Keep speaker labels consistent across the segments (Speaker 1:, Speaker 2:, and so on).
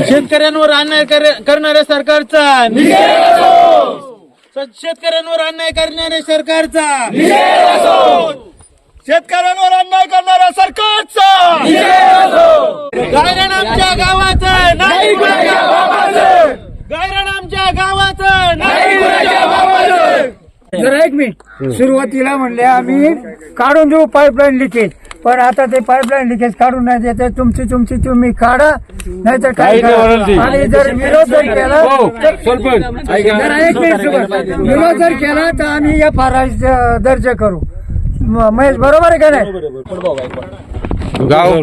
Speaker 1: शेतकऱ्यांवर अन्याय कर- करणाऱ्या सरकारचा शेतकऱ्यांवर अन्याय करणाऱ्या सरकारचा शेतकऱ्यांवर अन्याय करणाऱ्या सरकारचा गायरण आमच्या गावाचं नाही गायरण आमच्या गावाचं नाही जर
Speaker 2: जरा एक मिनिट. सुरुवातीला म्हणले आम्ही काढून देऊ पाईपलाईन लिकेज पण आता ते पाईपलाईन लिकेज काढून नाही देते तुमची तुमची तुम्ही काढा नाही तर काय करा. आणि जर विरोध जर केला जरा एक मिनिट सुरुवात. विरोध जर केला तर आम्ही एफ आर आय दर्ज करू. म- महेश बरोबर आहे का नाही?
Speaker 3: गाव?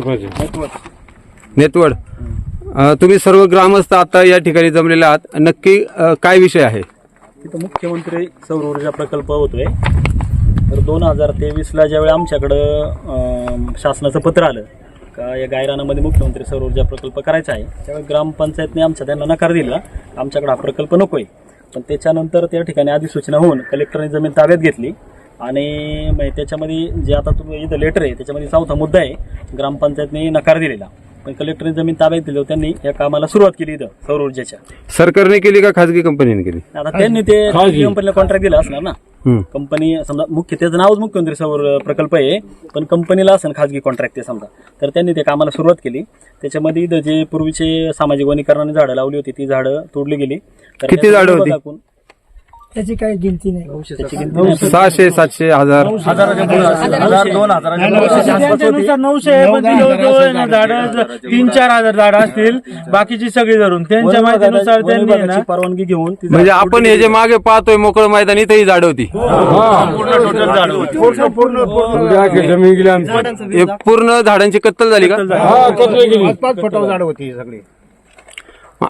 Speaker 3: नेतवड अ, तुम्ही सर्व ग्रामस्थ आता या ठिकाणी जमलेले आहात. नक्की अ, काय विषय आहे?
Speaker 4: तिथं मुख्यमंत्री सौर ऊर्जा प्रकल्प होतोय. तर दोन हजार तेवीसला ज्यावेळी आमच्याकडं शासनाचं पत्र आलं का या गायरानामध्ये मुख्यमंत्री सौर ऊर्जा प्रकल्प करायचा आहे त्यावेळी ग्रामपंचायतने आमच्या त्यांना नकार दिला आमच्याकडे हा प्रकल्प नको आहे पण त्याच्यानंतर त्या ठिकाणी अधिसूचना होऊन कलेक्टरने जमीन ताब्यात घेतली. आणि त्याच्यामध्ये जे आता तुम्ही इथं लेटर आहे त्याच्यामध्ये चौथा मुद्दा आहे ग्रामपंचायतने नकार दिलेला. पण कलेक्टरने जमीन ताब्यात दिली त्यांनी या कामाला सुरुवात केली इथं सौर ऊर्जेच्या.
Speaker 3: सरकारने केली का खाजगी कंपनीने केली?
Speaker 4: आता त्यांनी ते कंपनीला कॉन्ट्रॅक्ट दिला असणार ना. कंपनी समजा मुख्य त्याचं नावच मुख्यमंत्री सौर प्रकल्प आहे पण कंपनीला असेल खाजगी कॉन्ट्रॅक्ट ते समजा. तर त्यांनी ते कामाला सुरुवात केली. त्याच्यामध्ये इथं जे पूर्वीचे सामाजिक वनीकरणाने झाडं लावली होती ती झाडं तोडली गेली. तर
Speaker 3: किती झाडं होती?
Speaker 2: त्याची काही गिनती नाही.
Speaker 3: सहाशे सातशे हजार.
Speaker 1: त्यांच्यानुसार नऊशे पण ती जवळजवळ ना झाडं तीन चार हजार झाडं असतील बाकीची सगळी धरून. त्यांच्या माहितीनुसार त्यांनी आहे ना
Speaker 4: विभागाची परवानगी घेऊन ती
Speaker 3: म्हणजे
Speaker 4: झाडं
Speaker 3: आपण हे जे. मागे पाहतोय मोकळ मैदान इथंही झाड होती. हे पूर्ण झाडांची कत्तल झाली का?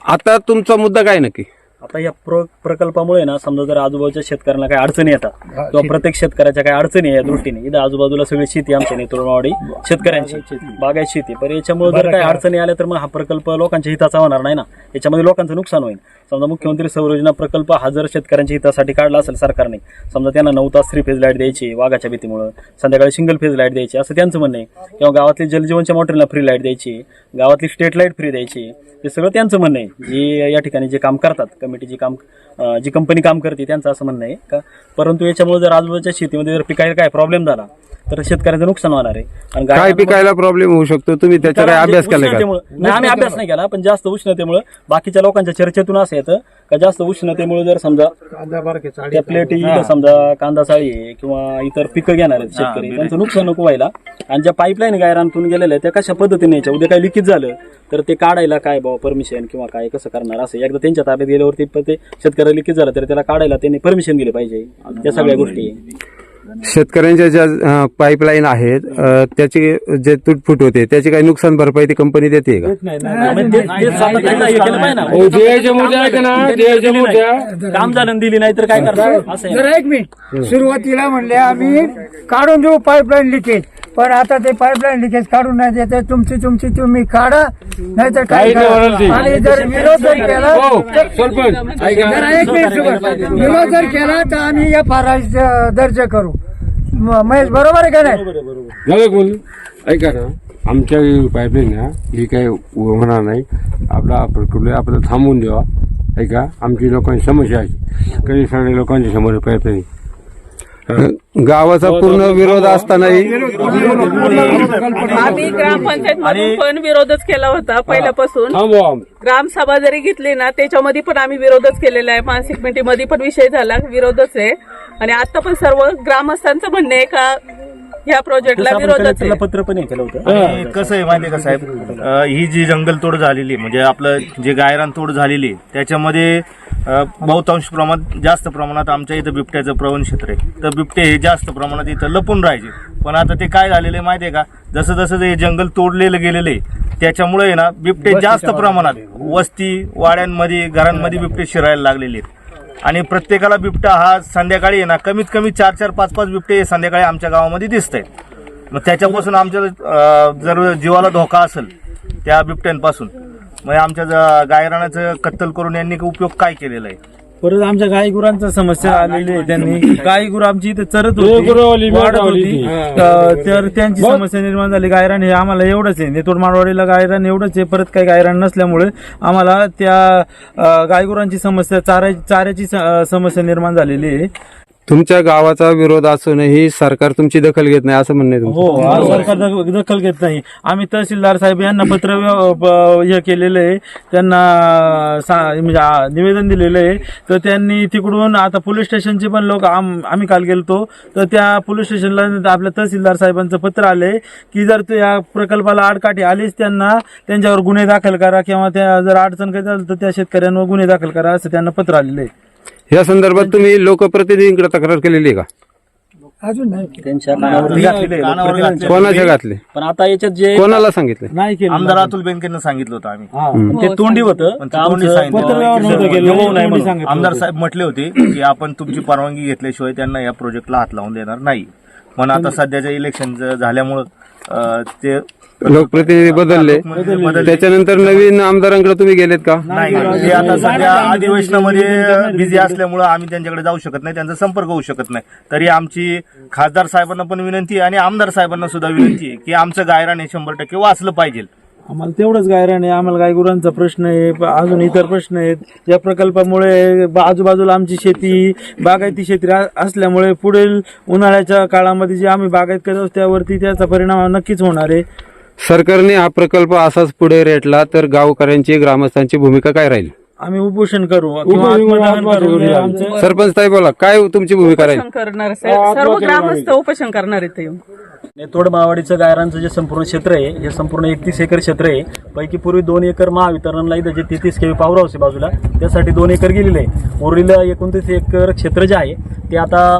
Speaker 3: आता तुमचा मुद्दा काय नक्की?
Speaker 4: आता या प्र प्रकल्पामुळे ना समजा जर आजूबाजूच्या शेतकऱ्यांना काही अडचणी येतात किंवा प्रत्येक शेतकऱ्याच्या काही अडचणी आहे या दृष्टीने इथं आजूबाजूला सगळी शेती आमच्या नेतृत्ववाडी शेतकऱ्यांची. बागायत शेती. पण याच्यामुळे जर काही अडचणी आल्या तर मग हा प्रकल्प लोकांच्या हिताचा होणार नाही ना. याच्यामध्ये लोकांचं नुकसान होईल. समजा मुख्यमंत्री सौर योजना प्रकल्प हा जर शेतकऱ्यांच्या हितासाठी काढला असेल सरकारने समजा त्यांना नऊ तास थ्री फेज लाइट द्यायची वाघाच्या भीतीमुळं संध्याकाळी सिंगल फेज लाइट द्यायची असं त्यांचं म्हणणं आहे. किंवा गावातली जलजीवनच्या मोटरीला फ्री लाइट द्यायची गावातली स्टेट लाइट फ्री द्यायची हे सगळं त्यांचं म्हणणं आहे. जे या ठिकाणी जे काम करतात कमिटीची काम अं, जी कंपनी काम करते त्यांचं असं म्हणणं आहे. का परंतु याच्यामुळे जर आजूबाजूच्या शेतीमध्ये जर पिकायला काय प्रॉब्लेम झाला तर शेतकऱ्याचं नुकसान होणार आहे. आणि
Speaker 3: काय पिकायला प्रॉब्लेम होऊ शकतो? तुम्ही त्याचा काय अभ्यास केलाय का?
Speaker 4: उष्णतेमुळं- नाही आम्ही अभ्यास नाही. केला पण जास्त उष्णतेमुळे बाकीच्या लोकांच्या चर्चेतून असं येतं का जास्त उष्णतेमुळे जर समजा त्या प्लेटी समजा कांदा साळी आहे किंवा इतर पिकं घेणार आहेत शेतकरी त्यांचं नुकसान नको व्हायला. आणि ज्या पाईपलाईन गायरांतून गेलेल्या आहेत, त्या कशा पद्धतीने यायच्या उद्या काही लिकेज झालं तर ते काढायला काय बाबा परमिशन किंवा काय कसं करणार असं एकदा त्यांच्या ताब्यात गेल्यावरती ते शेतकऱ्याला लिकेज झालं तर त्याला काढायला त्यांनी परमिशन दिली पाहिजे. त्या सगळ्या गोष्टी.
Speaker 3: शेतकऱ्यांच्या ज्या पाईपलाईन आहेत त्याची जे तुटफुट होते त्याची काही नुकसान भरपाई ती कंपनी देते का?
Speaker 4: हे. काम झालं. दिली नाही तर काय करणार?
Speaker 2: एक मिनिट. सुरुवातीला म्हणले आम्ही काढून देऊ पाईपलाईन लिकेज पण आता ते पाईपलाईन लिकेज काढून नाही देते तुमची तुमची तुम्ही काढा नाही तर काय. आणि जर विरोध जर केला जरा एक मिनिट. विरोध जर केला तर आम्ही एफ आर आय दर्ज करू. म- महेश बरोबर आहे का नाही?
Speaker 5: झालं बोल. ऐका ना आमच्या पाईपलाईन ना ही काही होणार नाही. आपला प्रकल्प आपल्याला थांबवून द्यावा. ऐका आमची लोकांची समस्या आहे. कधी सगळ्या लोकांची समोर पाईपलाईन?
Speaker 3: गावाचा पूर्ण विरोध असतानाही
Speaker 6: आम्ही ग्रामपंचायत मधून पण विरोधच केला होता पहिल्यापासून. ग्रामसभा जरी घेतली ना त्याच्यामध्ये पण आम्ही विरोधच केलेला आहे. मानसिक मिटीमध्ये पण विषय झाला विरोधच आहे. आणि आता पण सर्व ग्रामस्थांचं म्हणणं आहे का ह्या प्रोजेक्टला विरोधच आहे.
Speaker 4: पत्र पण हे केलं होतं.
Speaker 7: आणि कसं आहे माहितीये का साहेब? अं, ही जी जंगलतोड झालेली आहे, म्हणजे आपलं जे गायरान तोड झालेली आहे, त्याच्यामध्ये अं, बहुतांश प्रमाणात जास्त प्रमाणात आमच्या इथं बिबट्याचं प्रवण क्षेत्र आहे. तर बिबटे हे जास्त प्रमाणात इथं लपून राहायचे. पण आता ते काय झालेलं आहे माहितीये का? जसं जसं ते जंगल तोडलेलं गेलेलं आहे त्याच्यामुळे आहे ना बिबटे जास्त प्रमाणात वस्ती वाड्यांमध्ये घरांमध्ये बिबटे शिरायला लागलेले आहेत. आणि प्रत्येकाला बिबटा हा संध्याकाळी आहे ना कमीत कमी चार चार पाच पाच बिबटे संध्याकाळी आमच्या गावामध्ये दिसत. आहेत मग त्याच्यापासून आमच्या जर जीवाला धोका असेल त्या बिबट्यांपासून मग आमच्या गायरानाचं कत्तल करून यांनी उपयोग काय केलेला आहे?
Speaker 1: परत आमच्या गाई गुरांचा समस्या आलेली आहे त्यांनी. गाई गुरु आमची इथे चरत होती. वाढत होती. तर त्यांची समस्या निर्माण झाली. गायरान हे आम्हाला एवढंच आहे. नेतोड मारवाडीला गायरान एवढंच आहे. परत काही गायरान नसल्यामुळे आम्हाला त्या गायगुरांची समस्या चारा चाऱ्याची समस्या निर्माण झालेली आहे.
Speaker 3: तुमच्या गावाचा विरोध असूनही सरकार तुमची दखल घेत नाही असं म्हणणं
Speaker 1: हो आज सरकार दख- दखल घेत नाही. आम्ही तहसीलदार साहेब यांना पत्र व्य- ब- हे केलेलं आहे. त्यांना सा- म्हणजे आ- निवेदन दिलेलं आहे. तर त्यांनी तिकडून आता पोलीस स्टेशनचे पण लोक आम- आम्ही काल गेलतो. तर त्या पोलीस स्टेशनला आपल्या तहसीलदार साहेबांचं पत्र आलंय की जर ते या प्रकल्पाला आडकाठी आलीच त्यांना त्यांच्यावर गुन्हे दाखल करा किंवा त्या जर अडचण काही झाली तर त्या शेतकऱ्यांवर गुन्हे दाखल करा असं त्यांना पत्र आलेलं आहे.
Speaker 3: या संदर्भात तुम्ही लोकप्रतिनिधींकडे तक्रार केलेली आहे का?
Speaker 2: अजून नाही
Speaker 4: त्यांच्या कानावरती घातलेलं आहे.
Speaker 7: कानावर घातलेलं
Speaker 3: कोणाच्या घातले?
Speaker 4: पण आता याच्यात जे
Speaker 3: कोणाला सांगितलं?
Speaker 1: नाही केलं.
Speaker 7: आमदार अतुल बेनकेंना सांगितलं होतं आम्ही.
Speaker 4: ते तोंडी होतं.
Speaker 7: पण.
Speaker 1: पत्रव्यवहार नव्हतं केलं.
Speaker 4: म्हणून.
Speaker 1: सांगितलं.
Speaker 7: आमदार
Speaker 1: होतं.
Speaker 7: साहेब म्हटले होते की आपण तुमची परवानगी घेतल्याशिवाय त्यांना या प्रोजेक्टला हात लावून देणार नाही. पण आता सध्याच्या इलेक्शन झाल्यामुळं अं, ते
Speaker 3: लोकप्रतिनिधी बदलले. त्याच्यानंतर नवीन आमदारांकडे तुम्ही गेलेत का?
Speaker 7: नाही ते आता सध्या अधिवेशनामध्ये बिझी असल्यामुळं आम्ही त्यांच्याकडे जाऊ शकत नाही त्यांचा संपर्क होऊ शकत नाही. तरी आमची खासदार साहेबांना पण विनंती आणि आमदार साहेबांना सुद्धा विनंती आहे की आमचं गायरान हे शंभर टक्के वाचलं पाहिजे.
Speaker 1: आम्हाला तेवढंच गायरान आहे. आम्हाला गायगुरांचा प्रश्न आहे अजून इतर प्रश्न आहेत. या प्रकल्पामुळे आजूबाजूला आमची शेती बागायती शेती असल्यामुळे पुढील उन्हाळ्याच्या काळामध्ये जे आम्ही बागायत करत असतो त्यावरती त्याचा परिणाम नक्कीच होणार आहे.
Speaker 3: सरकारने हा प्रकल्प असाच पुढे रेटला तर गावकऱ्यांची ग्रामस्थांची भूमिका काय राहील?
Speaker 1: आम्ही उपोषण करू किंवा आत्मदहन करू. हे आमचं
Speaker 3: सरपंच ताई बोला काय तुमची भूमिका राहील?
Speaker 6: उपोषण करणार सर्व ग्रामस्थ उपोषण करणार इथे येऊन.
Speaker 4: नेतोड मावाडीचं गायरांचं जे संपूर्ण क्षेत्र आहे हे संपूर्ण एकतीस एकर क्षेत्र आहे. पैकी पूर्वी दोन एकर महावितरणला इथं जे तेहतीस केवी पॉवर हाऊस आहे बाजूला त्यासाठी दोन एकर गेलेले आहे. उरलेलं एकोणतीस एकर क्षेत्र जे आहे ते आता